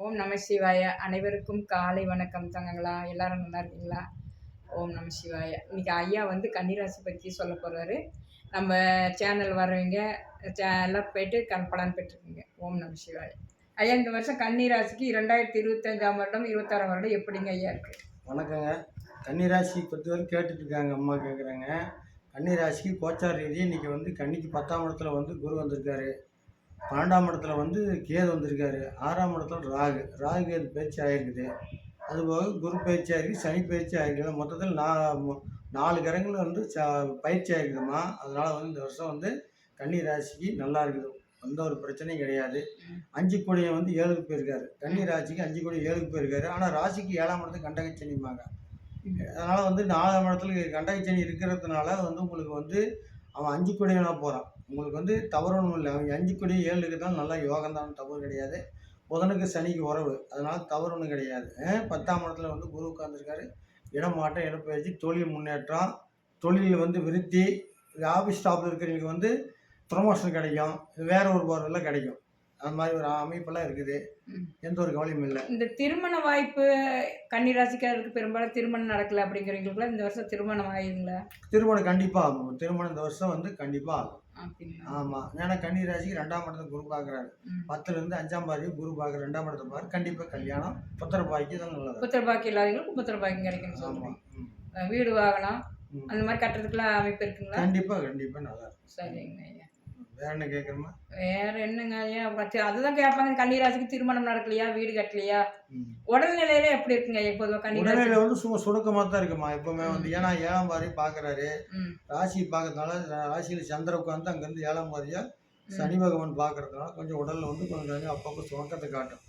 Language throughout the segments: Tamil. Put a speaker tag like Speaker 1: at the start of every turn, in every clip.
Speaker 1: ஓம் நம சிவாய. அனைவருக்கும் காலை வணக்கம் தங்கங்களா. எல்லாரும் நல்லா இருக்கீங்களா? ஓம் நம சிவாய. இன்னைக்கு ஐயா வந்து கன்னிராசி பற்றி சொல்ல போகிறாரு நம்ம சேனல் வரவங்க சே- எல்லாம் போயிட்டு கண்பலன் பெற்றுக்குங்க. ஓம் நம சிவாய. ஐயா இந்த வருஷம் கன்னிராசிக்கு இரண்டாயிரத்தி இருபத்தஞ்சாம் வருடம் இருபத்தாறாம் வருடம் எப்படிங்க ஐயா இருக்கு?
Speaker 2: வணக்கங்க. கன்னிராசி பொறுத்தவரை கேட்டுட்டு இருக்காங்க அம்மா கேட்குறாங்க கன்னிராசிக்கு கோச்சார் ரீதி இன்னைக்கு வந்து கன்னிக்கு பத்தாம் இடத்துல வந்து குரு வந்திருக்காரு. பன்னெண்டாம் இடத்துல வந்து கேது வந்திருக்காரு. ஆறாம் இடத்துல ராகு. ராகு கேது பயிற்சி ஆகிருக்குது அதுபோக குரு பயிற்சி ஆகிருக்கு சனி பயிற்சி ஆகிருக்குது மொத்தத்தில் நா நாலு கிரகங்கள் வந்து ச பயிற்சி ஆகிருக்குதுமா அதனால் வந்து இந்த வருஷம் வந்து கன்னி ராசிக்கு நல்லா இருக்குது. எந்த ஒரு பிரச்சனையும் கிடையாது. அஞ்சு கோடியை வந்து ஏழுக்கு போயிருக்காரு. கன்னி ராசிக்கு அஞ்சு கோடி ஏழுக்கு போயிருக்காரு. ஆனால் ராசிக்கு ஏழாம் இடத்துக்கு கண்டகச்சனிம்பாங்க அதனால் வந்து நாலாம் இடத்துல கண்டகச்சனி இருக்கிறதுனால வந்து உங்களுக்கு வந்து அவன் அஞ்சு கோடியான போகிறான் உங்களுக்கு வந்து தவறு ஒன்றும் இல்லை. அவன் அஞ்சு கோடி ஏழுக்கு தான் நல்லா யோகம் தான் தவறு கிடையாது. புதனுக்கு சனிக்கு உறவு. அதனால் தவறு ஒன்றும் கிடையாது பத்தாம் இடத்துல வந்து குரு உட்காந்துருக்காரு இடமாற்றம் இடப்பெயர்ச்சி தொழில் முன்னேற்றம் தொழில் வந்து விருத்தி ஆஃபீஸ் ஸ்டாஃப் இருக்கிறவங்களுக்கு வந்து ப்ரொமோஷன் கிடைக்கும். வேறு ஒரு பார்வையில் கிடைக்கும். அது மாதிரி ஒரு அமைப்பெல்லாம் இருக்குது. எந்த ஒரு கவலையும் இல்லை.
Speaker 1: இந்த திருமண வாய்ப்பு கன்னிராசிக்காரருக்கு பெரும்பாலும் திருமணம் நடக்கல அப்படிங்கிறவங்களுக்குலாம் இந்த வருஷம் திருமணம் ஆயிருங்களா?
Speaker 2: திருமணம் கண்டிப்பாக ஆகும். திருமணம் இந்த வருஷம் வந்து கண்டிப்பாக ஆகும். ஆமாம் ஏன்னா கன்னி ராசிக்கு ரெண்டாம் இடத்துல குரு பார்க்குறாரு. பத்துலேருந்து அஞ்சாம் பாதிக்கு குரு பார்க்குற ரெண்டாம் இடத்தை பாரு கண்டிப்பாக கல்யாணம் புத்திர பாய்க்கு தான் நல்லது.
Speaker 1: புத்திர பாக்கி இல்லாதவங்களுக்கு புத்திர பாக்கியம் கிடைக்கும்னு சொல்றீங்க.
Speaker 2: ஆமாம் ம்.
Speaker 1: அஹ் வீடு வாகனம். அந்த மாதிரி கட்டுறதுக்குலாம் அமைப்பு இருக்குங்களா?
Speaker 2: கண்டிப்பாக கண்டிப்பாக நல்லா
Speaker 1: சரிங்க ஐயா.
Speaker 2: வேற என்ன கேட்குறமா
Speaker 1: வேற என்னங்க ஐயா பத்தி அதுதான் கேட்பாங்க கன்னிராசிக்கு திருமணம் நடக்கலையா வீடு கட்டலையா. உடல்நிலையில எப்படி இருக்குங்க ஐயா பொதுவாக கன்னிராசி?
Speaker 2: உடல்நிலை வந்து சும்மா சுருக்கமாக தான் இருக்குமா? எப்பவுமே வந்து ஏன்னா ஏழாம் பாதி பார்க்குறாரு
Speaker 1: ம்.
Speaker 2: ராசி பார்க்கறதுனால ராசியில் சந்திர உட்காந்து அங்கேருந்து ஏழாம் பாதியாக சனி பகவான் பார்க்கறதுனால கொஞ்சம் உடலில் வந்து கொஞ்சம் அப்பப்போ சுணக்கத்தை காட்டும்.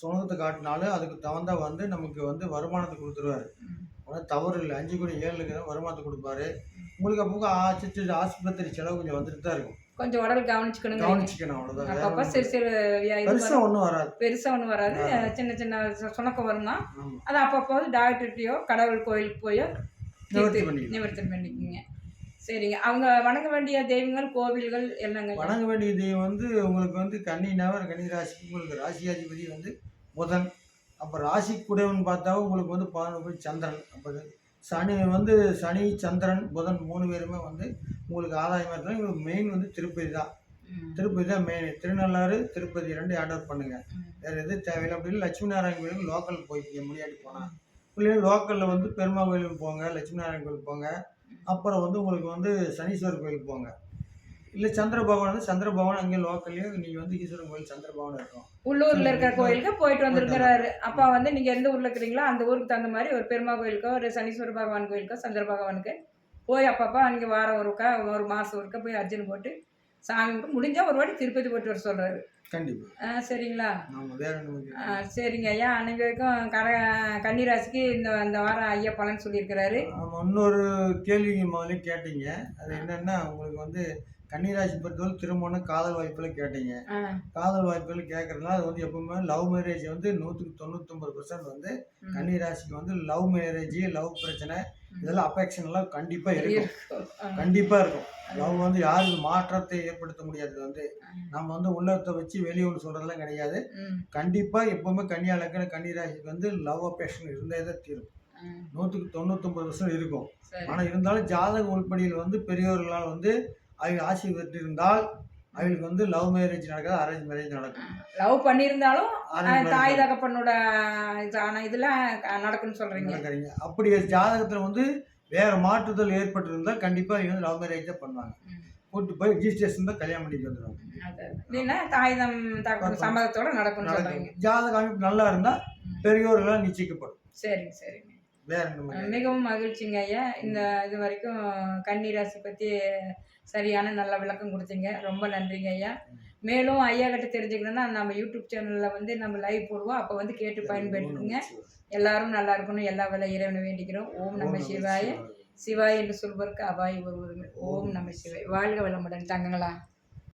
Speaker 2: சுணக்கத்தை காட்டினாலும் அதுக்கு தகுந்த வந்து நமக்கு வந்து வருமானத்தை கொடுத்துருவாரு. ஆனால் தவறு இல்லை. அஞ்சு கோடி ஏழுக்கு வருமானத்தை கொடுப்பாரு. உங்களுக்கு அப்போ ஆச்சு ஆஸ்பத்திரி செலவு கொஞ்சம் வந்துட்டு தான் இருக்கும்.
Speaker 1: கொஞ்சம் உடல் கவனிச்சுக்கணுங்க
Speaker 2: கவனிச்சுக்கணும் அவ்வளோதான்
Speaker 1: அப்பப்போ சிறு சிறு வியா- இது
Speaker 2: பெருசாக ஒன்றும் வராது.
Speaker 1: பெருசா ஒன்றும் வராது. சின்ன சின்ன சுணக்கம் வருமா?
Speaker 2: ஆமாம்
Speaker 1: அது அப்பப்போ டாக்டர்கிட்டயோ கடவுள் கோயிலுக்கு போயோ
Speaker 2: நிவர்த்தி
Speaker 1: தீர்த்து-
Speaker 2: பண்ணிக்கலாம்.
Speaker 1: நிவர்த்தி பண்ணிக்கோங்க. சரிங்க. அவங்க வணங்க வேண்டிய தெய்வங்கள் கோவில்கள் என்னங்க?
Speaker 2: வணங்க வேண்டிய தெய்வம் வந்து உங்களுக்கு வந்து கன்னினாவர் கன்னி ராசிக்கு உங்களுக்கு ராசியாதிபதி வந்து புதன் அப்போ ராசி குடைவன் பார்த்தா உங்களுக்கு வந்து பதினொன்று சந்திரன். அப்போ சனி வந்து சனி சந்திரன் புதன் மூணு பேருமே வந்து உங்களுக்கு ஆதாயமாக இருந்தாலும் உங்களுக்கு மெயின் வந்து திருப்பதி தான். திருப்பதி தான் மெயின் திருநள்ளாறு திருப்பதி ரெண்டு ஆர்டர் பண்ணுங்க.
Speaker 1: ம்.
Speaker 2: வேறு எதுவும் தேவையில்லை அப்படின்னு லட்சுமி நாராயண கோயிலுக்கு லோக்கல் போய்க்கிங்க முன்னாடி போனால் பிள்ளைங்க லோக்கலில் வந்து பெருமா கோயிலுக்கு போங்க லட்சுமி நாராயண கோயிலுக்கு போங்க. அப்புறம் வந்து உங்களுக்கு வந்து சனீஸ்வரர் கோயிலுக்கு போங்க. இல்லை சந்திர பகவான் வந்து சந்திர பகவான் அங்கே லோக்கல்லையே நீங்கள் வந்து ஈஸ்வரன் கோயில் சந்திர பகவான் இருக்கும்.
Speaker 1: உள்ளூர்ல இருக்கிற கோயிலுக்கு போயிட்டு வந்திருக்கிறாரு. அப்பா வந்து நீங்க எந்த ஊர்ல இருக்கிறீங்களோ அந்த ஊருக்கு தகுந்த மாதிரி ஒரு பெருமா கோயிலுக்கோ ஒரு சனீஸ்வர பகவான் கோயிலுக்கோ சந்திர பகவானுக்கு போய் அப்பப்போ அங்கே வாரம் ஒருக்கா ஒரு மாசம் ஒருக்கா போய் அர்ஜுன் போட்டு சாமி கும்பிட்டு முடிஞ்சா ஒரு வாட்டி திருப்பதி போட்டு வர சொல்றாரு.
Speaker 2: கண்டிப்பாக
Speaker 1: ஆ, சரிங்களா?
Speaker 2: ஆமாம் வேற என்ன
Speaker 1: ஆ, சரிங்க. ஐயா அனைவருக்கும் கர கன்னிராசிக்கு இந்த இந்த வாரம் ஐயா பலன் சொல்லியிருக்கிறாரு.
Speaker 2: இன்னொரு கேள்வி முதல்ல கேட்டீங்க. அது என்னென்னா உங்களுக்கு வந்து கன்னிராசி பொறுத்தவரை திருமணம் காதல் வாய்ப்பில் கேட்டீங்க. காதல் வாய்ப்புகள் கேட்கறதுனால அது வந்து எப்பவுமே லவ் மேரேஜ் வந்து நூற்றுக்கு தொண்ணூத்தொம்பது பர்சன்ட் வந்து. கன்னிராசிக்கு வந்து லவ் மேரேஜ் லவ் பிரச்சனை இதெல்லாம் அஃபெக்ஷன் எல்லாம் கண்டிப்பாக இருக்கும். கண்டிப்பாக இருக்கும். லவ் வந்து யாருக்கு மாற்றத்தை ஏற்படுத்த முடியாது வந்து. நம்ம வந்து உள்ளத்தை வச்சு வெளியே ஒன்று சொல்கிறதெல்லாம் கிடையாது.
Speaker 1: ம்,
Speaker 2: கண்டிப்பாக எப்பவுமே கன்னியா லக்கண கன்னிராசிக்கு வந்து லவ் அஃபெக்ஷன் இருந்தே தான் தீரும். நூற்றுக்கு தொண்ணூத்தொம்பது பர்சன்ட் இருக்கும். ஆனால் இருந்தாலும் ஜாதக உள்படியில் வந்து பெரியவர்களால் வந்து அவங்க ஆசை பெற்று இருந்தால் அவங்களுக்கு வந்து லவ் மேரேஜ் நடக்காது அரேஞ்ச் மேரேஜ் நடக்கும்.
Speaker 1: லவ் பண்ணியிருந்தாலும் தாய் தகப்பனோட இதெல்லாம் நடக்கும்னு சொல்றீங்க.
Speaker 2: நடக்கிறீங்க. அப்படி ஜாதகத்தில் வந்து வேற மாற்றுதல் ஏற்பட்டிருந்தால் கண்டிப்பாக இவங்க வந்து லவ் மேரேஜ் தான் பண்ணுவாங்க. கூட்டு போய் ரிஜிஸ்ட்ரேஷன் தான் கல்யாணம் பண்ணிட்டு வந்துடுவாங்க
Speaker 1: தாய்தம் சம்மதத்தோட சொல்றீங்க
Speaker 2: நடக்கும். ஜாதக அமைப்பு நல்லா இருந்தால். பெரியோர்களால் நிச்சயிக்கப்படும்.
Speaker 1: சரிங்க சரிங்க? மிகவும் மகிழ்ச்சிங்க ஐயா. இந்த இது வரைக்கும் கன்னிராசி பற்றி சரியான நல்ல விளக்கம் கொடுத்தீங்க. ரொம்ப நன்றிங்க ஐயா. மேலும் ஐயா கிட்ட தெரிஞ்சுக்கணும்னா நம்ம யூடியூப் சேனலில் வந்து நம்ம லைவ் போடுவோம். அப்போ வந்து கேட்டு பயன்பெற்றுக்குங்க எல்லாரும் நல்லா இருக்கணும். எல்லா வேலை இறைவனை வேண்டிக்கிறோம். ஓம் நம சிவாய. சிவாய் என்று சொல்வதற்கு அபாய் ஒருவருங்க ஓம் நம சிவாய். வாழ்க வளமுடன். தங்கங்களா.